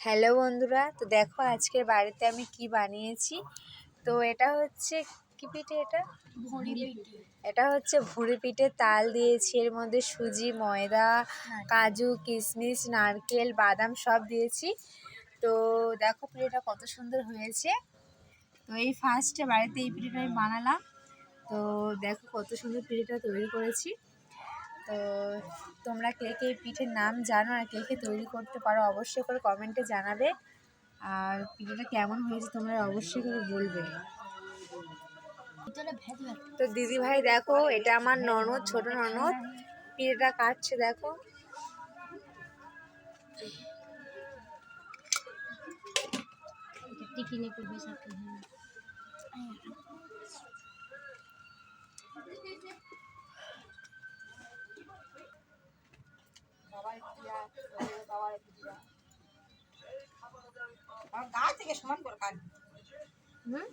Hello বন্ধুরা তো দেখো আজকের বাড়িতে আমি কি বানিয়েছি। তো এটা হচ্ছে কি পিঠে এটা? এটা হচ্ছে ভুঁড়ি পিঠে তাল দিয়েছি এর মধ্যে সুজি ময়দা কাজু কিশমিশ নারকেল বাদাম সব দিয়েছি। তো দেখো পিঠেটা কত সুন্দর হয়েছে। তো এই ফার্স্টে বাড়িতে এই পিঠেটা আমি বানালাম। তো দেখো কত সুন্দর পিঠেটা তৈরি করেছি। তো তোমরা কে কে পিঠের নাম জানো আর কে কে তৈরি করতে পারো অবশ্যই করে কমেন্টে জানাবে। আর পিঠেটা কেমন হয়েছে তোমরা অবশ্যই করে বলবে। তো দিদি ভাই দেখো, এটা আমার ননদ, ছোট ননদ। পিঠেটা কাটছে দেখো। টিফিনে করবে সাথে। গা থেকে সমান করে কাটবি হুম?